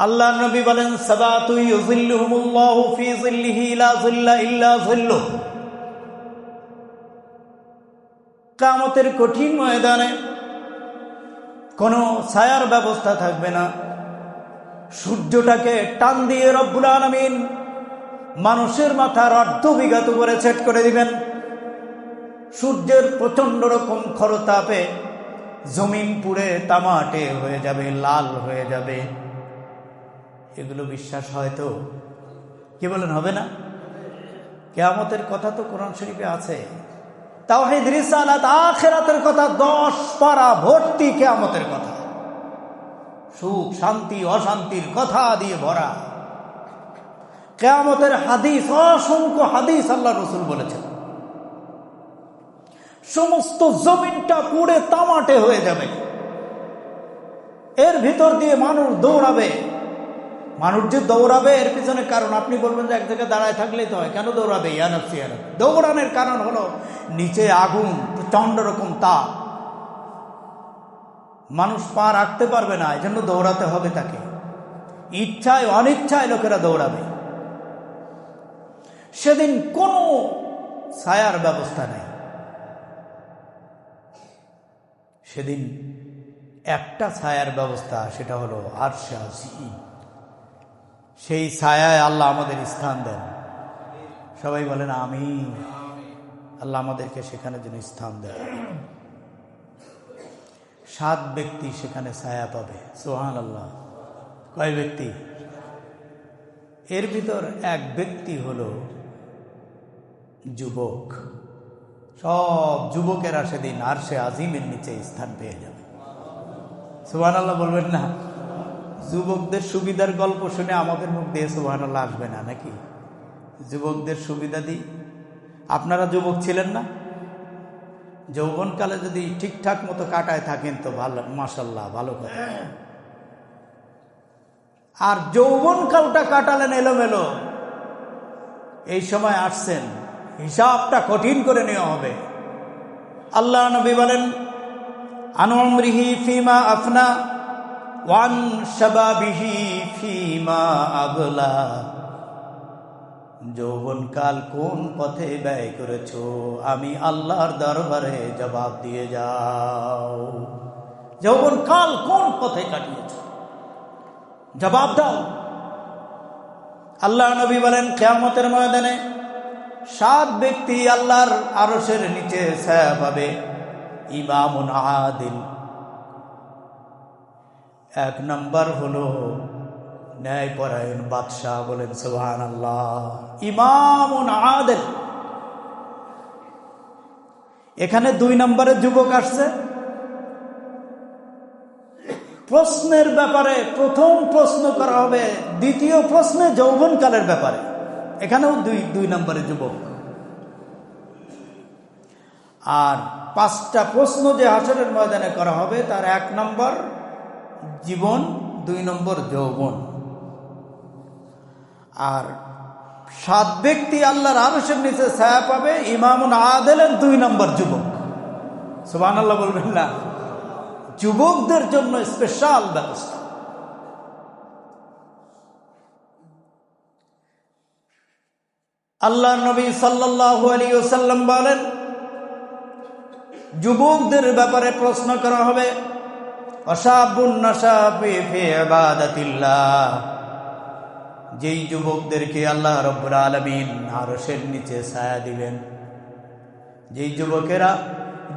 আল্লাহ নবী বলেন যিল্লুহ কঠিন ময়দানে কোনো ছায়ার ব্যবস্থা থাকবে না। সূর্যটাকে টান দিয়ে রব্বুল আলামিন মানুষের মাথার অর্ধ বিঘাত করে সেট করে দিবেন। সূর্যের প্রচণ্ড রকম খরতাপে জমিন পুড়ে তামাটে হয়ে যাবে, লাল হয়ে যাবে। এগুলো বিশ্বাস হয়তো কি বলেন, হবে না? কেয়ামতের কথা তো কোরআন শরীফে আছে। তাওহিদ রিসালাত আখেরাতের কথা, দশ পারা ভর্তি কেয়ামতের কথা। সুখ, শান্তি, অশান্তির কথা দিয়ে ভরা। কেয়ামতের হাদিস, অসংখ্য হাদিস আল্লাহ রসুল বলেছেন। সমস্ত জমিনটা পুড়ে তামাটে হয়ে যাবে। এর ভিতর দিয়ে মানুষ দৌড়াবে। মানুষ যে দৌড়াবে, এর পিছনে কারণ আপনি বলবেন যে এক জায়গায় দাঁড়ায় থাকলেই তো হয়। কেন দৌড়াবে? ইয়ানফসি দৌড়ানোর কারণ হলো নিচে আগুন প্রচণ্ড রকম তাপ। মানুষ পা রাখতে পারবে না এই জন্য দৌড়াতে হবে তাকে। ইচ্ছায়, অনিচ্ছায় লোকেরা দৌড়াবে। সেদিন কোনো ছায়ার ব্যবস্থা নেই। সেদিন একটা ছায়ার ব্যবস্থা, সেটা হলো আরশে আসিম সেই ছায়ায় আল্লাহ আমাদের স্থান দেন। সবাই বলেন আমি আল্লাহ আমাদেরকে সেখানে যেন স্থান দেন। সাত ব্যক্তি সেখানে ছায়া পাবে। সোহান আল্লাহ কয় ব্যক্তি? এর ভিতর এক ব্যক্তি হলো যুবক। সব যুবকেরা সেদিন আর সে আজিমের নিচে স্থান পেয়ে যাবে। সোহান আল্লাহ বলবেন না। যুবকদের সুবিধার গল্প শুনে আমাদের মুখ দিয়ে সোহান আল্লাহ আসবে না, নাকি? যুবকদের সুবিধা দিই। আপনারা যুবক ছিলেন না? যৌবনকালে যদি ঠিকঠাক মতো কাটায় থাকেন তো ভালো মাসাল্লাহ ভালো কথা। আর যৌবনকালটা কাটালেন এলোমেলো। এই সময় আসছেন, হিসাবটা কঠিন করে নেওয়া হবে। আল্লাহ নবী বলেন আনমরিহি ফিমা আফনা ওয়ান শাবাবিহি ফিমা আগলা যৌবনকাল কোন পথে ব্যয় করেছ? আমি আল্লাহর দরবারে জবাব দিয়ে যাও। যৌবনকাল কোন পথে কাটিয়েছ? জবাব দাও। আল্লাহ নবী বলেন, কেয়ামতের ময়দানে সাত ব্যক্তি আল্লাহর আরসের নিচে ছায়া পাবে। ইমামুন এক নম্বর হলো ন্যায়পরায়ণ বাদশাহ বলেন সুহান আল্লাহ আদেল। এখানে দুই নম্বরের যুবক আসছে। প্রশ্নের ব্যাপারে প্রথম প্রশ্ন করা হবে, দ্বিতীয় প্রশ্নে যৌবনকালের ব্যাপারে। এখানেও দুই দুই নম্বরের যুবক। আর পাঁচটা প্রশ্ন যে হাসরের ময়দানে করা হবে, তার এক নম্বর জীবন, দুই নম্বর যৌবন। আর সাত ব্যক্তি আল্লাহর আরসের নিচে ছায়া পাবে, ইমামুন আদেলের দুই নম্বর যুবক। সুবান আল্লাহ বলবেন না। যুবকদের জন্য স্পেশাল ব্যবস্থা। আল্লাহ নবী সাল্লাহ আলী ওসাল্লাম বলেন, যুবকদের ব্যাপারে প্রশ্ন করা হবে যেই যুবকদেরকে আল্লাহ রব্বুর আলমিন আরসের নিচে ছায়া দিবেন, যেই যুবকেরা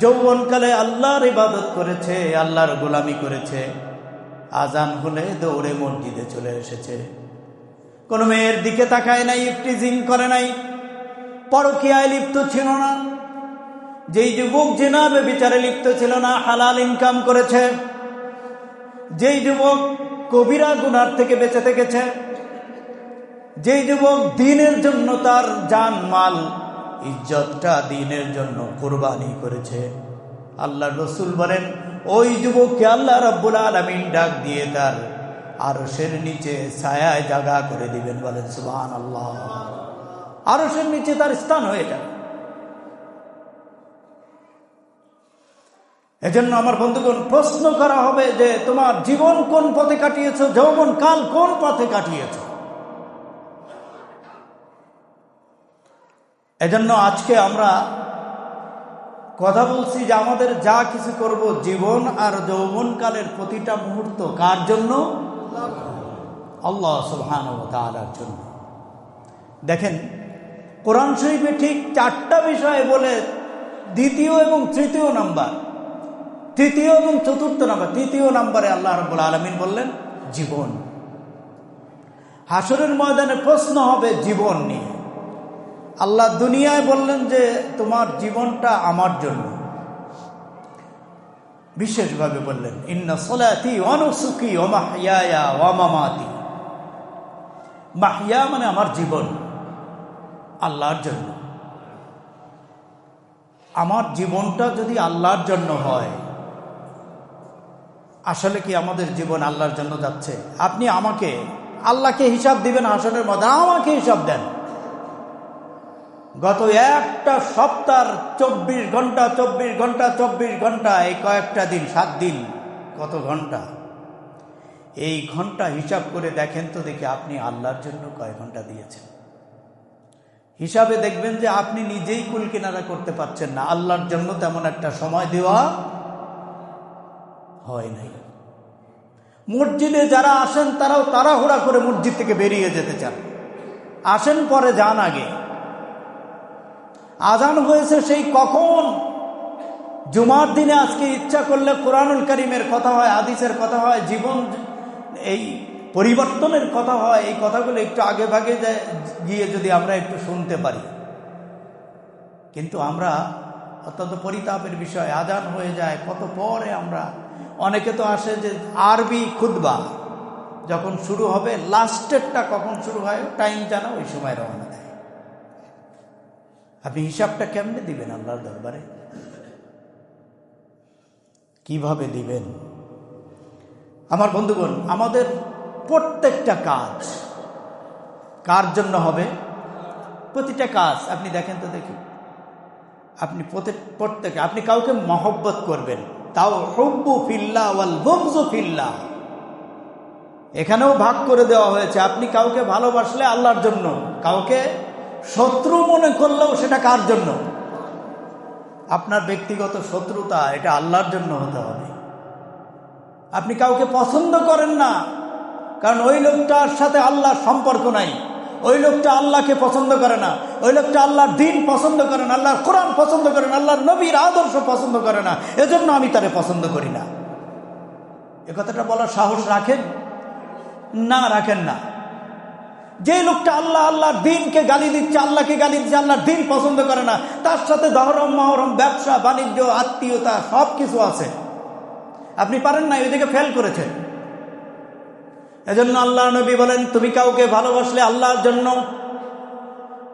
যৌবনকালে আল্লাহর ইবাদত করেছে, আল্লাহর গোলামি করেছে, আজান হলে দৌড়ে মসজিদে চলে এসেছে। কোনো মেয়ের দিকে তাকায় নাই ইফটিজিং করে নাই, পরকিয়ায় লিপ্ত ছিল না। যেই যুবক জেনাবে বিচারে লিপ্ত ছিল না, হালাল ইনকাম করেছে যেই যুবক কবিরা গুনার থেকে বেঁচে থেকেছে, যেই যুবক দিনের জন্য তার জান মাল, ইজ্জতটা দিনের জন্য কোরবানি করেছে। আল্লাহ রসুল বলেন, ওই যুবককে আল্লাহ রব্বুল আলমিন ডাক দিয়ে তার আরসের নিচে ছায়ায় জাগা করে দিবেন বলেন সুবান আল্লাহ আরসের নিচে তার স্থান হয়ে যাবে। এজন্য আমার বন্ধুগণ, প্রশ্ন করা হবে যে তোমার জীবন কোন পথে কাটিয়েছ, যৌবন কাল কোন পথে কাটিয়েছ? এজন্য আজকে আমরা কথা বলছি যে আমাদের যা কিছু করব, জীবন আর যৌবনকালের প্রতিটা মুহূর্ত কার জন্য? আল্লাহ সুবহান তালার জন্য। দেখেন, কোরআন শরীফে ঠিক চারটা বিষয় বলে দ্বিতীয় এবং তৃতীয় নাম্বার। তৃতীয় এবং চতুর্থ নাম্বার, তৃতীয় নাম্বারে আল্লাহ রব্বুল আলমিন বললেন, জীবন। হাসরের ময়দানে প্রশ্ন হবে জীবন নিয়ে। আল্লাহ দুনিয়ায় বললেন যে, তোমার জীবনটা আমার জন্য। বিশেষভাবে বললেন, ইন্না সলাতি অনুসুখী ওমাহিয়া ওমামাতি মাহিয়া মানে আমার জীবন, আল্লাহর জন্য। আমার জীবনটা যদি আল্লাহর জন্য হয় আসলে কি আমাদের জীবন আল্লাহর জন্য যাচ্ছে? আপনি আমাকে, আল্লাহকে হিসাব দিবেন হাসনের মধ্যে আমাকে হিসাব দেন। গত একটা সপ্তাহ, চব্বিশ ঘণ্টা চব্বিশ ঘণ্টা চব্বিশ ঘণ্টা, এই কয়েকটা দিন, সাত দিন, কত ঘণ্টা? এই ঘণ্টা হিসাব করে দেখেন তো দেখি আপনি আল্লাহর জন্য কয় ঘণ্টা দিয়েছেন। হিসাবে দেখবেন যে আপনি নিজেই কুল কিনারা করতে পারছেন না। আল্লাহর জন্য তেমন একটা সময় দেওয়া হয় নাই। মসজিদে যারা আসেন, তারাও তাড়াহুড়া করে মসজিদ থেকে বেরিয়ে যেতে চান। আসেন পরে যান আগে। আজান হয়েছে সেই কখন? জুমার দিনে আজকে ইচ্ছা করলে কোরআনুল করিমের কথা হয় আদিসের কথা হয়, জীবন এই পরিবর্তনের কথা হয়, এই কথাগুলো একটু আগে ভাগে গিয়ে যদি আমরা একটু শুনতে পারি। কিন্তু আমরা অত্যন্ত পরিতাপের বিষয়, আজান হয়ে যায়, কত পরে আমরা অনেকে তো আসে যে আরবি খুদবা যখন শুরু হবে লাস্টেরটা কখন শুরু হয় টাইম জানা, ওই সময় রওনা দেয়। আপনি হিসাবটা কেমনে দিবেন আল্লাহর দরবারে? কীভাবে দিবেন? আমার বন্ধুগণ, আমাদের প্রত্যেকটা কাজ কার জন্য হবে? প্রতিটা কাজ, আপনি দেখেন তো দেখি। আপনি প্রত্যেকে, আপনি কাউকে মহব্বত করবেন। তাও হব্বু ফিল্লা ওয়াল বকজু ফিল্লা। এখানেও ভাগ করে দেওয়া হয়েছে, আপনি কাউকে ভালোবাসলে আল্লাহর জন্য, কাউকে শত্রু মনে করলেও সেটা কার জন্য? আপনার ব্যক্তিগত শত্রুতা, এটা আল্লাহর জন্য হতে হবে। আপনি কাউকে পছন্দ করেন না, কারণ ওই লোকটার সাথে আল্লাহর সম্পর্ক নাই। ওই লোকটা আল্লাহকে পছন্দ করে না। ওই লোকটা আল্লাহর দিন পছন্দ করে না, আল্লাহর কোরআন পছন্দ করে না, আল্লাহর নবীর আদর্শ পছন্দ করে না। এজন্য আমি তারে পছন্দ করি না। এ কথাটা বলার সাহস রাখেন? না রাখেন না। যে লোকটা আল্লাহ, আল্লাহর দিনকে গালি দিচ্ছে, আল্লাহকে গালি দিচ্ছে, আল্লাহর দিন পছন্দ করে না, তার সাথে দহরম মহরম, ব্যবসা, বাণিজ্য, আত্মীয়তা সব কিছু আছে। আপনি পারেন না ওইদিকে ফেল করেছেন। এজন্য আল্লাহ নবী বলেন, তুমি কাউকে ভালোবাসলে আল্লাহর জন্য?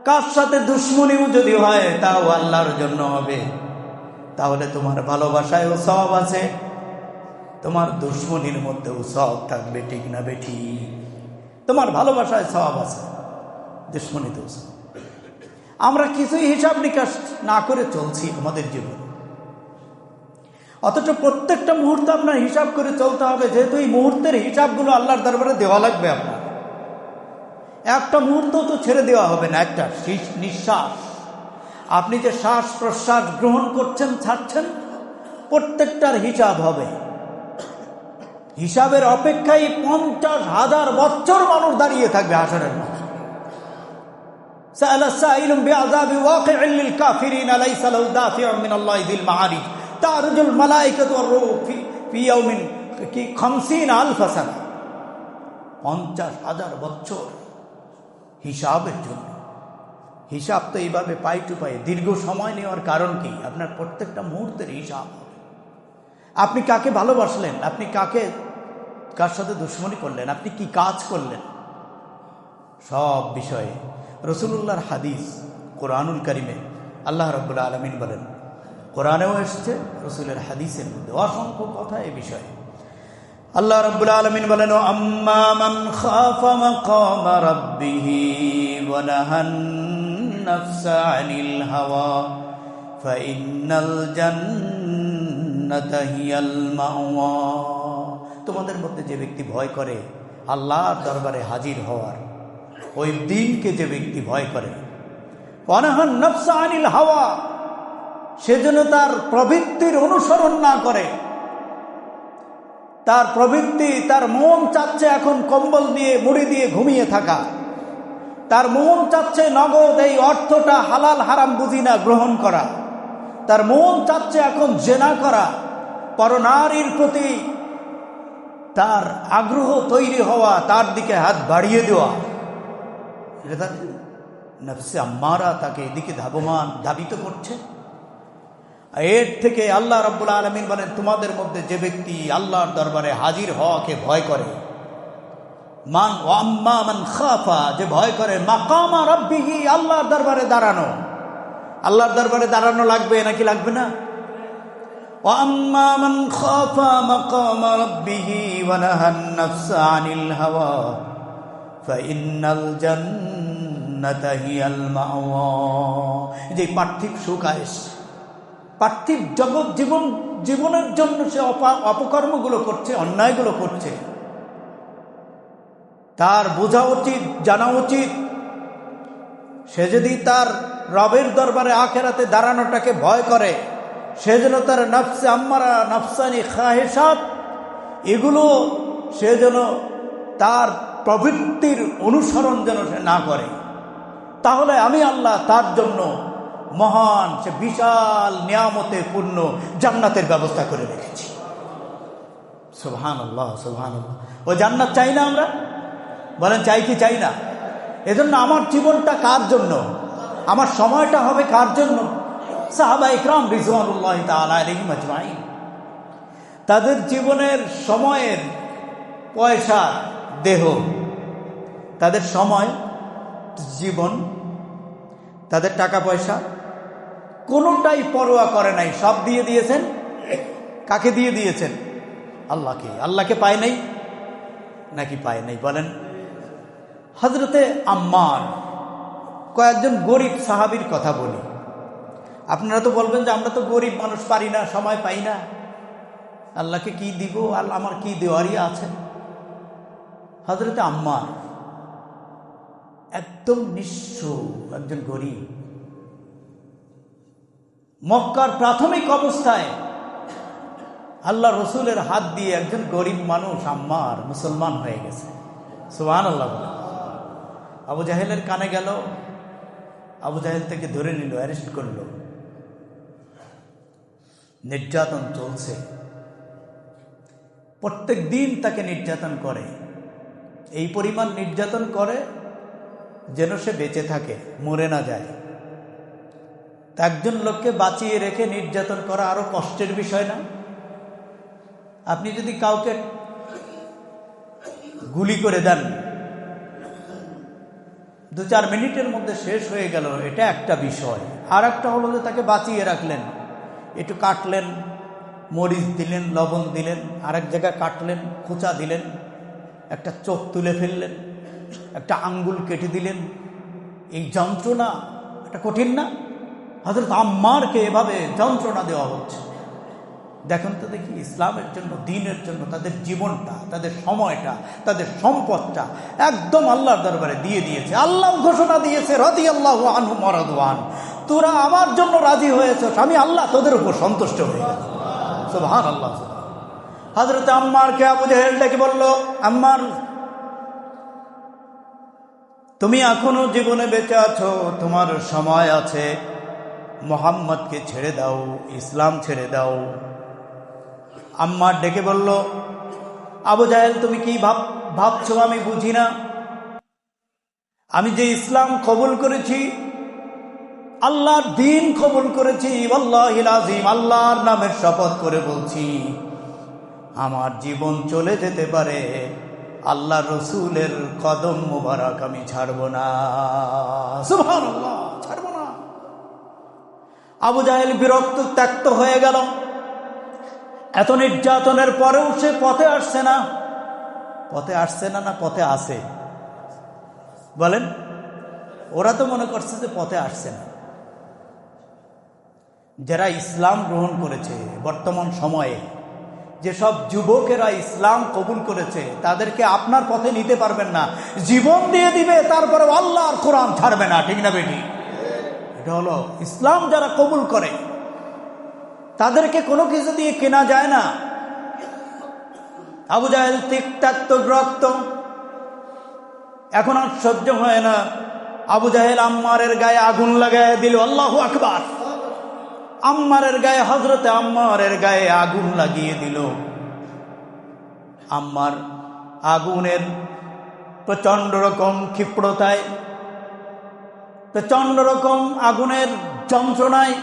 কার সাথে দুশ্মনীও যদি হয়, তাও আল্লাহর জন্য হবে। তাহলে তোমার ভালোবাসায়ও সব আছে। তোমার দুশ্মনির মধ্যেও সব থাকবে, ঠিক না বেঠি? তোমার ভালোবাসায় সব আছে, দুশ্মনীতেও সব আমরা কিছুই হিসাব নিকাশ না করে চলছি আমাদের জীবনে। অথচ প্রত্যেকটা মুহূর্ত আপনার হিসাব করে চলতে হবে যেহেতু এই মুহূর্তের হিসাবগুলো আল্লাহর দরবারে দেওয়া লাগবে আপনার একটা মুহূর্ত তো ছেড়ে দেওয়া হবে না একটা নিঃশ্বাস আপনি যে শ্বাস প্রশ্বাস গ্রহণ করছেন ছাড়ছেন প্রত্যেকটার হিসাব হবে হিসাবের অপেক্ষায় পঞ্চাশ হাজার বছর মানুষ দাঁড়িয়ে থাকবে আসরের মাঝে سأل السائل بعذاب واقع للكافرين ليس له دافع من الله ذي المعارج তারজুল মালাইকাত ফি ইয়াউমিন কি খামসিন আলফা সানা। পঞ্চাশ হাজার বছর হিসাবের জন্য। হিসাব তো এইভাবে পাই টু পাই। দীর্ঘ সময় নেওয়ার কারণ কি? আপনার প্রত্যেকটা মুহূর্তের হিসাব আপনি কাকে ভালোবাসলেন? আপনি কাকে, কার সাথে দুশ্মনী করলেন? আপনি কি কাজ করলেন? সব বিষয়ে রসুল্লাহর হাদিস কোরআনুল করিমে আল্লাহ রব্বুল্লা আলমিন বলেন কোরআনেও এসছে, রসুলের হাদিসের মধ্যে অসংখ্য কথা এ বিষয়ে। আল্লাহ রাব্বুল আলামিন বলেন ওয়া হাওয়া তোমাদের মধ্যে যে ব্যক্তি ভয় করে, আল্লাহর দরবারে হাজির হওয়ার, ওই দিনকে যে ব্যক্তি ভয় করে অনাহান নফসা আনিল হাওয়া। সেজন্য তার প্রবৃত্তির অনুসরণ না করে। তার প্রবৃত্তি, তার মন চাচ্ছে এখন কম্বল দিয়ে মুড়ি দিয়ে ঘুমিয়ে থাকা। তার মন চাচ্ছে নগদ এই অর্থটা হালাল হারাম বুঝি না গ্রহণ করা। তার মন চাচ্ছে এখন জেনা করা। পরনারীর প্রতি তার আগ্রহ তৈরি হওয়া, তার দিকে হাত বাড়িয়ে দেওয়া। এটা তার আম্মারা তাকে এদিকে ধাবমান ধাবিত করছে। এর থেকে আল্লাহ রব্বুল আলমিন বলেন তোমাদের মধ্যে যে ব্যক্তি আল্লাহর দরবারে হাজির হওয়াকে ভয় করে মান আম্মা মান খাফা যে ভয় করে মাকামা রব্বিহি আল্লাহর দরবারে দাঁড়ানো আল্লাহর দরবারে দাঁড়ানো লাগবে নাকি লাগবে না وأما من خاف مقام ربه ونهى النفس عن الهوى فإن الجنة هي المأوى যে পার্থিব সুখ আয়েস পার্থিব জগৎ জীবন, জীবনের জন্য সে অপা- অপকর্মগুলো করছে, অন্যায়গুলো করছে। তার বোঝা উচিত, জানা উচিত। সে যদি তার রবের দরবারে আখেরাতে দাঁড়ানোটাকে ভয় করে, সে যেন তার নফসে আম্মারা, নফসানি খাহেসাত এগুলো সে যেন তার প্রবৃত্তির অনুসরণ যেন সে না করে। তাহলে আমি আল্লাহ তার জন্য মহান, সে বিশাল নিয়ামতে পূর্ণ জান্নাতের ব্যবস্থা করে রেখেছি। সুবহান আল্লাহ আল্লাহ ও জান্নাত চাই না আমরা? বলেন, চাই কি চাই না? এজন্য আমার জীবনটা কার জন্য? আমার সময়টা হবে কার জন্য? সাহাবা ইকরাম আজমাইন। তাদের জীবনের সময়ের পয়সা, দেহ, তাদের সময়, জীবন, তাদের টাকা পয়সা কোনোটাই পরোয়া করে নাই। সব দিয়ে দিয়েছেন? কাকে দিয়ে দিয়েছেন? আল্লাহকে। আল্লাহকে পায় নাই? নাকি পায় নাই? বলেন। হজরতে আম্মার কয়েকজন গরিব সাহাবির কথা বলি। আপনারা তো বলবেন যে আমরা তো গরিব মানুষ, পারি না, সময় পাই না। আল্লাহকে কি দিব? আল্লাহ আমার কি দেওয়ারই আছে? হজরতে আম্মার একদম নিঃস্ব একজন গরিব মক্কার প্রাথমিক অবস্থায় আল্লাহ রসুলের হাত দিয়ে একজন গরিব মানুষ, আম্মার, মুসলমান হয়ে গেছে। সুহান আল্লাহ আবু জাহেলের কানে গেল, আবু জাহেল থেকে ধরে নিল, অ্যারেস্ট করল। নির্যাতন চলছে। প্রত্যেক দিন তাকে নির্যাতন করে। এই পরিমাণ নির্যাতন করে যেন সে বেঁচে থাকে, মরে না যায়। একজন লোককে বাঁচিয়ে রেখে নির্যাতন করা আরও কষ্টের বিষয় না? আপনি যদি কাউকে গুলি করে দেন, দু চার মিনিটের মধ্যে শেষ হয়ে গেল, এটা একটা বিষয়। আর একটা হলো যে তাকে বাঁচিয়ে রাখলেন, একটু কাটলেন, মরিচ দিলেন, লবণ দিলেন, আরেক জায়গায় কাটলেন, খোঁচা দিলেন, একটা চোখ তুলে ফেললেন, একটা আঙ্গুল কেটে দিলেন। এই যন্ত্রণা এটা কঠিন না? হজরত আম্মারকে এভাবে যন্ত্রণা দেওয়া হচ্ছে। দেখেন তো দেখি, ইসলামের জন্য, দিনের জন্য, তাদের জীবনটা, তাদের সময়টা, তাদের সম্পদটা একদম আল্লাহর দরবারে দিয়ে দিয়েছে। আল্লাহ ঘোষণা দিয়েছে রদি আল্লাহ আনহু। মরদওয়ান তোরা আমার জন্য রাজি হয়েছ আমি আল্লাহ তোদের উপর সন্তুষ্ট হয়ে গেল। সুবহান আল্লাহ হজরত আম্মারকে আবু জাহেল ডেকে বলল, আম্মার, তুমি এখনও জীবনে বেঁচে আছো, তোমার সময় আছে। মোহাম্মদকে ছেড়ে দাও, ইসলাম ছেড়ে দাও। আম্মার ডেকে বলল, আবু জাহেল, তুমি কি ভাব, ভাবছ আমি বুঝি না? আমি যে ইসলাম কবুল করেছি, আল্লাহর দিন কবুল করেছি আল্লাহর নামের শপথ করে বলছি, আমার জীবন চলে যেতে পারে আল্লাহ রসুলের কদম মুবারক আমি ছাড়ব না। আবু জাহেল বিরক্ত, ত্যক্ত হয়ে গেল। এত নির্যাতনের পরেও সে পথে আসছে না। পথে আসছে না না পথে আসে বলেন, ওরা তো মনে করছে যে পথে আসছে না। যারা ইসলাম গ্রহণ করেছে বর্তমান সময়ে যেসব যুবকেরা ইসলাম কবুল করেছে, তাদেরকে আপনার পথে নিতে পারবেন না। জীবন দিয়ে দিবে তারপরে আল্লাহর কোরআন ছাড়বে না, ঠিক না বেটি? এটা হলো ইসলাম যারা কবুল করে, তাদেরকে কোনো কিছু দিয়ে কেনা যায় না। আবু জাহেল তিক্তাক্ত রক্ত এখন আর সহ্য হয় না। আবু জাহেল আম্মারের গায়ে আগুন লাগায় দিল, আল্লাহ আকবার। আম্মারের গায়ে হজরতে আম্মারের গায়ে আগুন লাগিয়ে দিল। আম্মার আগুনের প্রচণ্ড রকম ক্ষিপ্রতায় প্রচণ্ড রকম আগুনের যন্ত্রণায়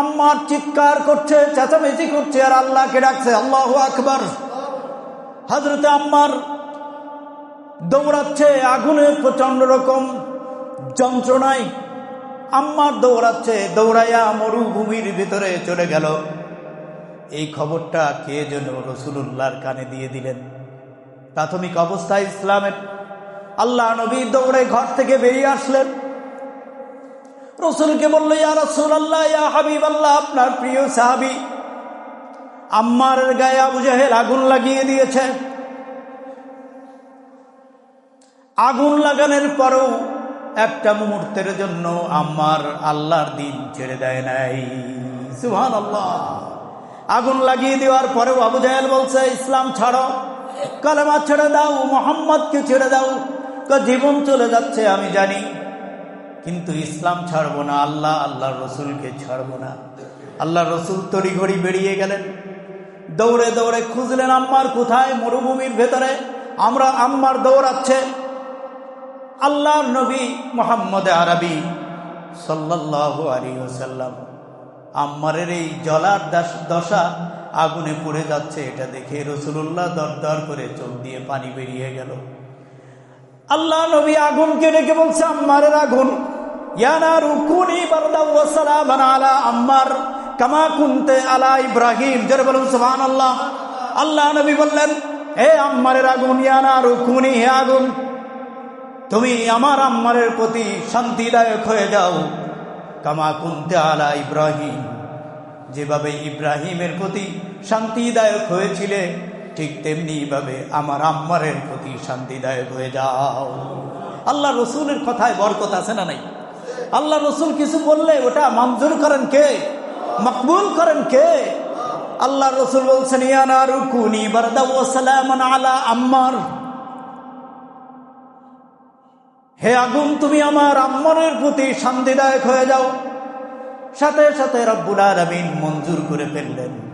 আম্মার চিৎকার করছে, চেঁচামেচি করছে আর আল্লাহকে ডাকছে, আল্লাহ আকবার। হজরতে আম্মার দৌড়াচ্ছে আগুনের প্রচণ্ড রকম যন্ত্রণায়। আম্মার দৌড়াচ্ছে, দৌড়াইয়া মরুভূমির ভিতরে চলে গেল। এই খবরটা কে যেন রসুল্লাহর কানে দিয়ে দিলেন। প্রাথমিক অবস্থায় ইসলামের আল্লাহ নবী দৌড়ে ঘর থেকে বেরিয়ে আসলেন। রসুলকে বলল, ইয়া রসুল আল্লাহ ইয়া হাবিব আল্লাহ আপনার প্রিয় সাহাবি আম্মার গায়ে আবু জাহেল আগুন লাগিয়ে দিয়েছে। আগুন লাগানোর পরেও একটা মুহূর্তের জন্য আমার আল্লাহর দিন ছেড়ে দেয় নাই। সুহান আল্লাহ আগুন লাগিয়ে দেওয়ার পরেও আবু জাহেল বলছে, ইসলাম ছাড়ো, কালেমা ছেড়ে দাও, মোহাম্মদকে ছেড়ে দাও, তো জীবন চলে যাচ্ছে, আমি জানি। কিন্তু ইসলাম ছাড়বো না, আল্লাহ আল্লাহ রসুলকে ছাড়বো না। আল্লাহ রসুল তড়িঘড়ি বেরিয়ে গেলেন। দৌড়ে দৌড়ে খুঁজলেন, আম্মার কোথায়? মরুভূমির ভেতরে। আমরা আম্মার দৌড়াচ্ছে। আল্লাহ নবী মোহাম্মদ আরবি সাল্লাহ আলী ওসাল্লাম আম্মারের এই জলার দশা আগুনে পড়ে যাচ্ছে, এটা দেখে রসুল্লাহ দর করে চোখ দিয়ে পানি বেরিয়ে গেল। আল্লাহ নবী আগুনকে ডেকে বলছে, আম্মারের আগুন। আলা ইব্রাহিম। আল্লাহ আল্লাহ নবী আম্মারের আগুন হে আগুন। তুমি আমার আম্মারের প্রতি শান্তিদায়ক হয়ে যাও। কামা আলা ইব্রাহিম। যেভাবে ইব্রাহিমের প্রতি শান্তিদায়ক হয়েছিলে ঠিক তেমনি ভাবে আমার আম্মারের প্রতি শান্তিদায়ক হয়ে যাও। আল্লাহ রসুলের কথায় বরকত আছে না নাই? আল্লাহ রসুল কিছু বললে ওটা মঞ্জুর করেন কে? মকবুল করেন কে? আল্লাহ রসুল বলছেন ইয়ানা আলা আম্মার। হে আগুন, তুমি আমার আম্মারের প্রতি শান্তিদায়ক হয়ে যাও। সাথে সাথে রব্বুল আলমিন মঞ্জুর করে ফেললেন।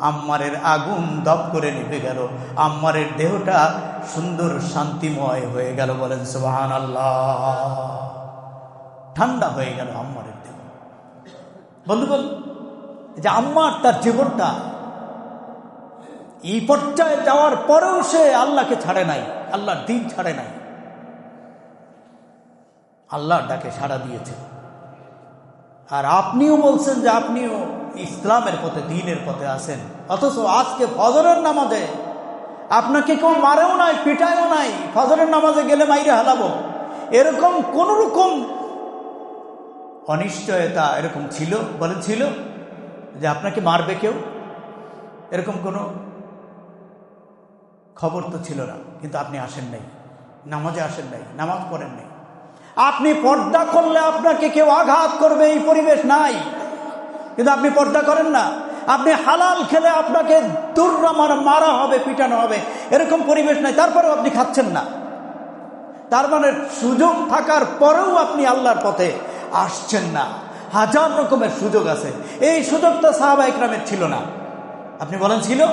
আম্মারের আগুন দপ করে নিভে গেল। আম্মারের দেহটা সুন্দর শান্তিময় হয়ে গেল বলেন সুবাহান আল্লাহ ঠান্ডা হয়ে গেল আম্মারের দেহ। বন্ধুগণ যে আম্মার তার জীবনটা, এই পর্যায়ে যাওয়ার পরেও সে আল্লাহকে ছাড়ে নাই, আল্লাহর দিন ছাড়ে নাই। আল্লাহর ডাকে সাড়া দিয়েছে। আর আপনিও বলছেন যে আপনিও ইসলামের পথে, দিনের পথে আসেন অথচ আজকে ফজরের নামাজে আপনাকে কেউ মারেও নাই, পিটায়ও নাই। ফজরের নামাজে গেলে মাইরে হালাবো। এরকম কোন রকম অনিশ্চয়তা এরকম ছিল? বলেন ছিল? যে আপনাকে মারবে কেউ? এরকম কোনো খবর তো ছিল না। কিন্তু আপনি আসেন নাই। নামাজে আসেন নাই, নামাজ পড়েন নাই। আপনি পর্দা করলে আপনাকে কেউ আঘাত করবে, এই পরিবেশ নাই। কিন্তু আপনি পর্দা করেন না। আপনি হালাল খেলে আপনাকে দুর্রামার মারা হবে, পিটানো হবে। এরকম পরিবেশ নাই, তারপরেও আপনি খাচ্ছেন না। তার মানে সুযোগ থাকার পরেও আপনি আল্লাহর পথে আসছেন না। হাজার রকমের সুযোগ আছে। এই সুযোগটা সাহাবা ইকরামের ছিল না। আপনি বলেন, ছিল?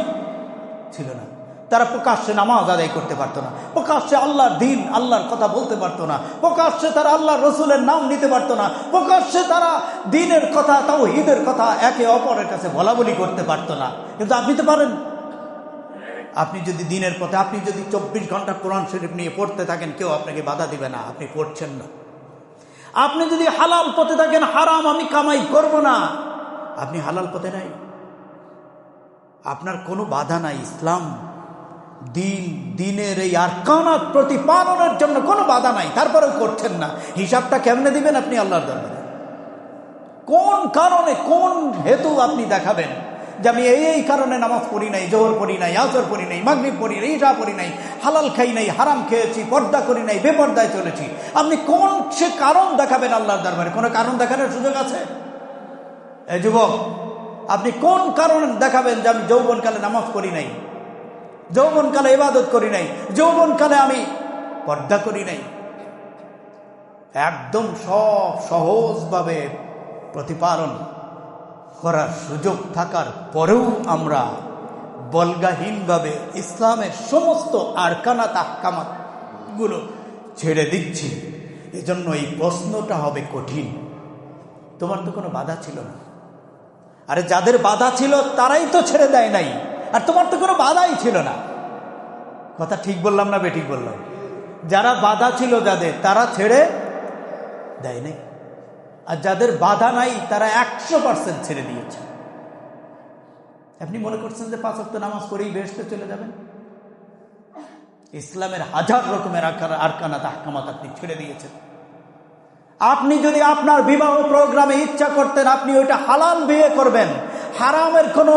ছিল না। তারা প্রকাশ্যে নামাজ আদায় করতে পারতো না। প্রকাশ্যে আল্লাহর দিন, আল্লাহর কথা বলতে পারতো না। প্রকাশ্যে তারা আল্লাহ রসুলের নাম নিতে পারতো না। প্রকাশ্যে তারা দিনের কথা তাও ঈদের কথা একে অপরের কাছে বলা বলি করতে পারতো না। কিন্তু আপনি তো পারেন। আপনি যদি দিনের পথে, আপনি যদি চব্বিশ ঘণ্টা কোরআন শরীফ নিয়ে পড়তে থাকেন, কেউ আপনাকে বাধা দিবে না। আপনি পড়ছেন না। আপনি যদি হালাল পথে থাকেন, হারাম আমি কামাই করব না। আপনি হালাল পথে নাই। আপনার কোনো বাধা নাই ইসলাম। দিন, দিনের এই আরকানাত প্রতিপালনের জন্য কোনো বাধা নাই, তারপরেও করছেন না। হিসাবটা কেমনে দিবেন আপনি আল্লাহর দরবারে? কোন কারণে, কোন হেতু আপনি দেখাবেন? যে আমি এই এই কারণে নামাজ পড়ি নাই, জোহর পড়ি নাই, আসর পড়ি নাই, মাগরিব পড়ি নাই ইশা পড়ি নাই, হালাল খাই নাই, হারাম খেয়েছি, পর্দা করি নাই, বেপর্দায় চলেছি। আপনি কোন সে কারণ দেখাবেন আল্লাহর দরবারে? কোনো কারণ দেখানোর সুযোগ আছে? এই যুবক, আপনি কোন কারণ দেখাবেন যে আমি যৌবনকালে নামাজ পড়ি নাই? যৌবনকালে ইবাদত করি নাই, যৌবনকালে আমি পর্দা করি নাই। একদম সব সহজভাবে প্রতিপালন করার সুযোগ থাকার পরেও আমরা বলগাহীনভাবে ইসলামের সমস্ত আরকানা তাহকামাতগুলো ছেড়ে দিচ্ছি। এজন্য এই প্রশ্নটা হবে কঠিন। তোমার তো কোনো বাধা ছিল না। আরে যাদের বাধা ছিল তারাই তো ছেড়ে দেয় নাই। আর তোমার তো কোনো বাধাই ছিল না। কথা ঠিক বললাম না বেঠিক বললাম? যারা বাধা ছিল যাদের, তারা ছেড়ে দেয় আর যাদের বাধা নাই, তারা একশো পার্সেন্ট ছেড়ে দিয়েছে। আপনি মনে করছেন যে পাঁচ অক্ট নামাজ পড়েই বেসতে চলে যাবেন? ইসলামের হাজার রকমের আরকানা তাহকামাত আপনি ছেড়ে দিয়েছেন। আপনি যদি আপনার বিবাহ প্রোগ্রামে ইচ্ছা করতেন, আপনি ওইটা হালাল বিয়ে করবেন। হারামের কোনো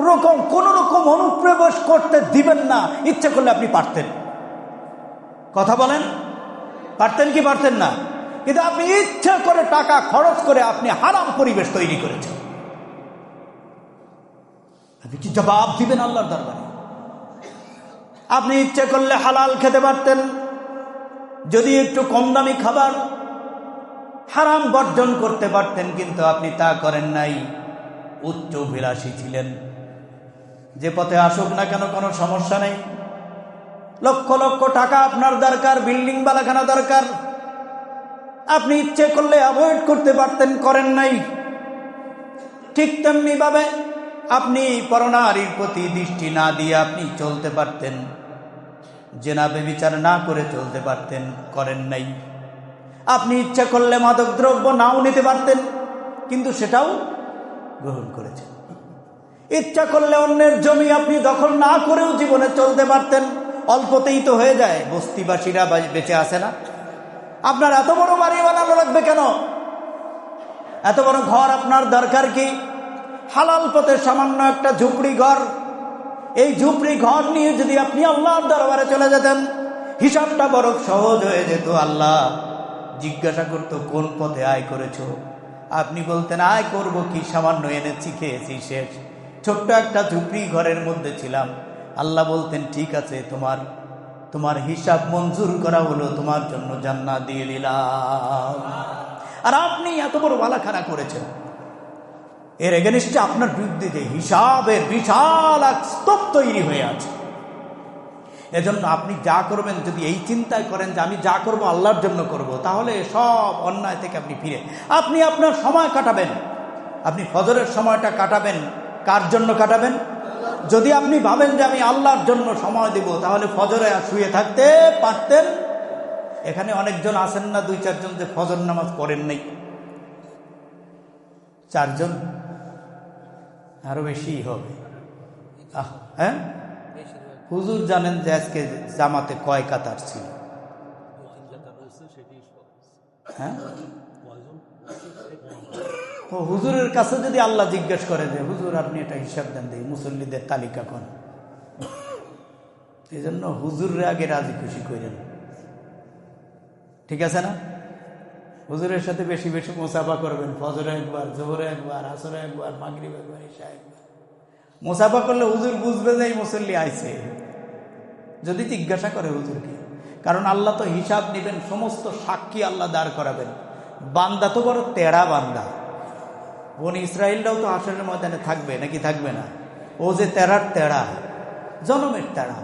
রকম, কোন রকম অনুপ্রবেশ করতে দিবেন না। ইচ্ছে করলে আপনি পারতেন। কথা বলেন? পারতেন কি পারতেন না? কিন্তু আপনি ইচ্ছে করে টাকা খরচ করে আপনি হারাম পরিবেশ তৈরি করেছেন। আপনি কি জবাব দিবেন আল্লাহর দরবারে? আপনি ইচ্ছে করলে হালাল খেতে পারতেন। যদি একটু কম দামি খাবার হারাম বর্জন করতে পারতেন, কিন্তু আপনি তা করেন নাই। উচ্চ বিলাসী ছিলেন। যে পথে আসুক না কেন কোনো সমস্যা নেই। লক্ষ লক্ষ টাকা আপনার দরকার, বিল্ডিং, বালাখানা দরকার। আপনি ইচ্ছে করলে অ্যাভয়েড করতে পারতেন, করেন নাই। ঠিক তেমনি ভাবে আপনি পরনারীর প্রতি দৃষ্টি না দিয়ে আপনি চলতে পারতেন। জেনাবে বিচার না করে চলতে পারতেন, করেন নাই। আপনি ইচ্ছা করলে মাদক দ্রব্য নাও নিতে পারতেন, কিন্তু সেটাও গ্রহণ করেছেন। ইচ্ছা করলে অন্যের জমি আপনি দখল না করেও জীবনে চলতে পারতেন। অল্পতেই তো হয়ে যায়, বস্তিবাসীরা বেঁচে আসে না। আপনার এত বড় বাড়ি বানানো লাগবে কেন? এত বড় ঘর আপনার দরকার কি? হালাল পথে সামান্য একটা ঝুপড়ি ঘর। এই ঝুপড়ি ঘর নিয়ে যদি আপনি আল্লাহর দরবারে চলে যেতেন, হিসাবটা বড় সহজ হয়ে যেত, আল্লাহ। জিজ্ঞাসা করতো, কোন পথে আয় করেছ? আপনি বলতেন, আয় করব কি? সামান্য এনেছি, খেয়েছি, শেষ। ছোট্ট একটা ঝুপড়ি ঘরের মধ্যে ছিলাম। আল্লাহ বলতেন, ঠিক আছে, তোমার তোমার হিসাব মঞ্জুর করা হলো, তোমার জন্য জান্না দিয়ে দিলাম। আর আপনি এত বড় বালাখানা করেছেন। এর এগেনিস্টে আপনার বিরুদ্ধে যে হিসাবের বিশাল এক স্তূপ তৈরি হয়ে আছে। এজন্য আপনি যা করবেন, যদি এই চিন্তায় করেন যে আমি যা করব আল্লাহর জন্য করব, তাহলে সব অন্যায় থেকে আপনি ফিরে। আপনি আপনার সময় কাটাবেন। আপনি ফজরের সময়টা কাটাবেন। কার জন্য কাটাবেন? যদি আপনি ভাবেন যে আমি আল্লাহর জন্য সময় দেব তাহলে ফজরে শুয়ে থাকতে পারতেন? এখানে অনেকজন আসেন না দুই চারজন যে ফজর নামাজ পড়েন নেই। চারজন? আরও বেশি হবে। হ্যাঁ? হুজুর জানেন যে আজকে জামাতে কয় কাতার ছিল? হ্যাঁ? হুজুরের কাছে যদি আল্লাহ জিজ্ঞেস করে যে, হুজুর, আপনি এটা হিসাব দেন দিই, মুসল্লিদের তালিকা কোন এই জন্য হুজুরের আগে রাজি খুশি করেন। ঠিক আছে না? হুজুরের সাথে বেশি বেশি মোসাফা করবেন, ফজরে একবার, জোহরে একবার, আসরে একবার, মাগরিব একবার, ঈশা একবার। মোসাফা করলে হুজুর বুঝবে যে এই মুসল্লি আইছে। যদি জিজ্ঞাসা করে হুজুরকে, কারণ আল্লাহ তো হিসাব নেবেন, সমস্ত সাক্ষী আল্লাহ দাঁড় করাবেন। বান্দা তো বড় তেড়া বান্দা। বোন ইসরায়েলরাও তো আসরের ময়দানে থাকবে, নাকি থাকবে না? ও যে তেরার তেড়া, জনমের তেড়া।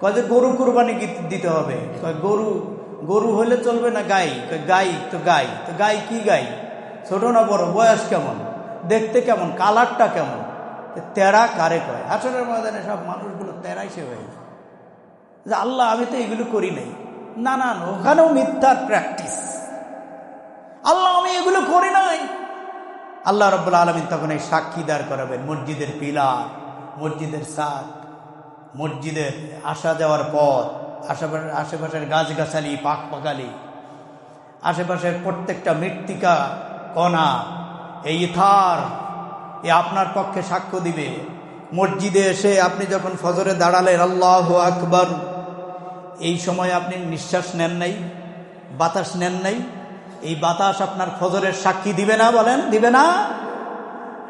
কয় যে গরু কুরবানি দিতে হবে। কয় গরু গরু হলে চলবে না গাই? গাই তো গাই। তো গাই কি গাই? ছোট না বড়? বয়স কেমন? দেখতে কেমন? কালারটা কেমন? তেড়া কারে কয়? আসরের ময়দানে সব মানুষগুলো তেরাই সে হয়ে যে আল্লাহ, আমি তো এগুলো করি নাই। না না ওখানেও মিথ্যার প্র্যাকটিস। আল্লাহ, আমি এগুলো করি নাই। আল্লাহ রব্বুল আলমিন তখন এই সাক্ষী দাঁড় করাবেন। মসজিদের পিলার, মসজিদের সাদ, মসজিদের আসা যাওয়ার পথ আশেপাশের আশেপাশের গাছগাছালি পাক পাকালি আশেপাশের প্রত্যেকটা মৃত্তিকা, কণা, এই ইথার, এ আপনার পক্ষে সাক্ষ্য দিবে। মসজিদে এসে আপনি যখন ফজরে দাঁড়ালেন, আল্লাহ আকবর, এই সময় আপনি নিঃশ্বাস নেন নাই, বাতাস নেন নাই এই বাতাস আপনার ফজরের সাক্ষী দিবে না বলেন, দিবে না?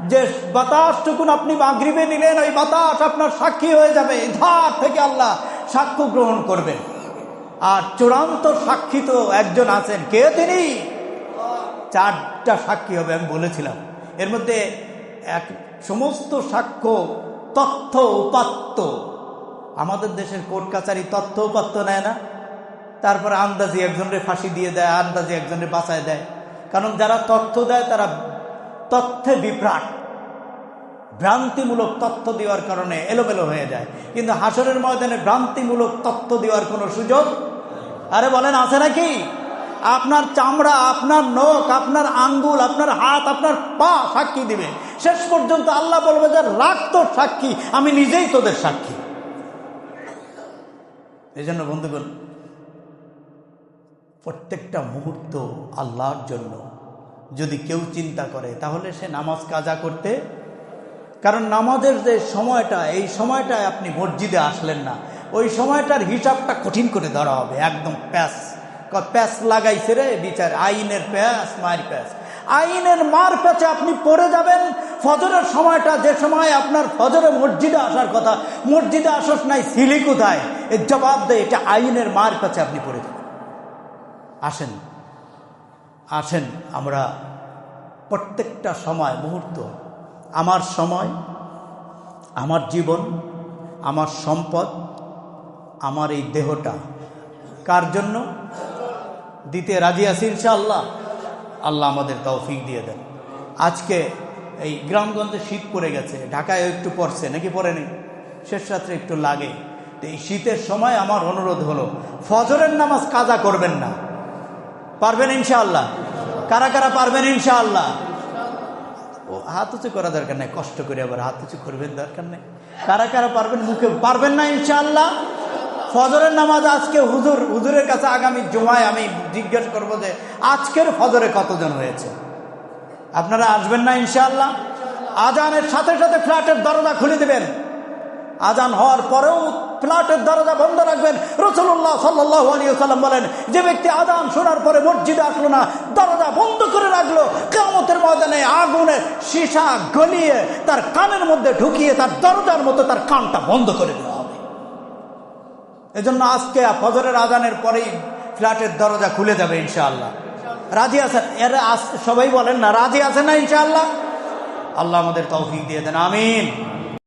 যে বাতাসটুকুন আপনি মাগরিবে নিলেন ওই বাতাস আপনার সাক্ষী হয়ে যাবে। ধার থেকে আল্লাহ সাক্ষ্য গ্রহণ করবেন। আর চূড়ান্ত সাক্ষী তো একজন আছেন। কে তিনি? চারটা সাক্ষী হবে, আমি বলেছিলাম। এর মধ্যে এক সমস্ত সাক্ষ্য তথ্য উপাত্ত। আমাদের দেশের কোর্ট কাছারি তথ্য উপাত্ত নেয় না। তারপরে আন্দাজি একজনের ফাঁসি দিয়ে দেয়, আন্দাজি একজনের বাঁচায় দেয়। কারণ যারা তথ্য দেয়, তারা তথ্যে বিভ্রাট। ভ্রান্তিমূলক তথ্য দেওয়ার কারণে এলোমেলো হয়ে যায়। কিন্তু হাসরের ময়দানে ভ্রান্তিমূলক তথ্য দেওয়ার কোনো সুযোগ আরে বলেন, আছে নাকি? আপনার চামড়া, আপনার নখ, আপনার আঙ্গুল, আপনার হাত, আপনার পা সাক্ষী দিবে। শেষ পর্যন্ত আল্লাহ বলবে যে রাখ তোর সাক্ষী, আমি নিজেই তোদের সাক্ষী। এই জন্য বন্ধুগণ প্রত্যেকটা মুহূর্ত আল্লাহর জন্য। যদি কেউ চিন্তা করে, তাহলে সে নামাজ কাজা করতে? কারণ নামাজের যে সময়টা, এই সময়টায় আপনি মসজিদে আসলেন না। ওই সময়টার হিসাবটা কঠিন করে ধরা হবে, একদম প্যাস প্যাস লাগাইছে রে বিচার, আইনের প্যাস মায়ের প্যাস আইনের মার প্যাচে আপনি পড়ে যাবেন, ফজরের সময়টা যে সময় আপনার ফজরে মসজিদে আসার কথা, মসজিদে আসার নাই, সিলি কোথায়? এর জবাব দেয়, এটা আইনের মার প্যাচে আপনি পড়ে যাবেন। আসেন। আসেন আমরা প্রত্যেকটা সময়, মুহূর্ত, আমার সময়, আমার জীবন, আমার সম্পদ, আমার এই দেহটা। কার জন্য? দিতে রাজি আছি ইনশাআল্লাহ। আল্লাহ আমাদের তৌফিক দিয়ে দেন। আজকে এই গ্রামগঞ্জে শীত পড়ে গেছে ঢাকায় একটু পড়ছে, নাকি পড়ে নেই? শেষ রাত্রে একটু লাগে। তো এই শীতের সময় আমার অনুরোধ হলো, ফজরের নামাজ কাজা করবেন না। পারবেন ইনশাআল্লাহ? কারা কারা পারবেন ইনশাআল্লাহ? ও, হাত উঁচু করা দরকার নেই, কষ্ট করে আবার হাত উঁচু করবেন দরকার নেই। কারা কারা পারবেন মুখে, পারবেন না ইনশাআল্লাহ? ফজরের নামাজ আজকে হুজুর, হুজুরের কাছে আগামী জমায় আমি জিজ্ঞেস করব যে আজকের ফজরে কতজন হয়েছে? আপনারা আসবেন না ইনশাআল্লাহ? আজানের সাথে সাথে ফ্ল্যাটের দরজা খুলে দেবেন। আজান হওয়ার পরেও ফ্ল্যাটের দরজা বন্ধ রাখবেন। রসুল্লাহ সাল্লাহ সাল্লাম বলেন, যে ব্যক্তি আদান শোনার পরে মসজিদে আসলো না, দরজা বন্ধ করে রাখল কেমতের ময়দানে আগুনে সীসা গলিয়ে তার কানের মধ্যে ঢুকিয়ে তার দরজার মতো তার কানটা বন্ধ করে দেওয়া হবে। এজন্য আজকে ফজরের আজানের পরেই ফ্ল্যাটের দরজা খুলে যাবে ইনশাআল্লাহ। রাজি আছেন? এরা সবাই বলেন না, রাজি আছেন না ইনশাআল্লাহ? আল্লাহ আমাদের তৌফিক দিয়ে দেন, আমিন।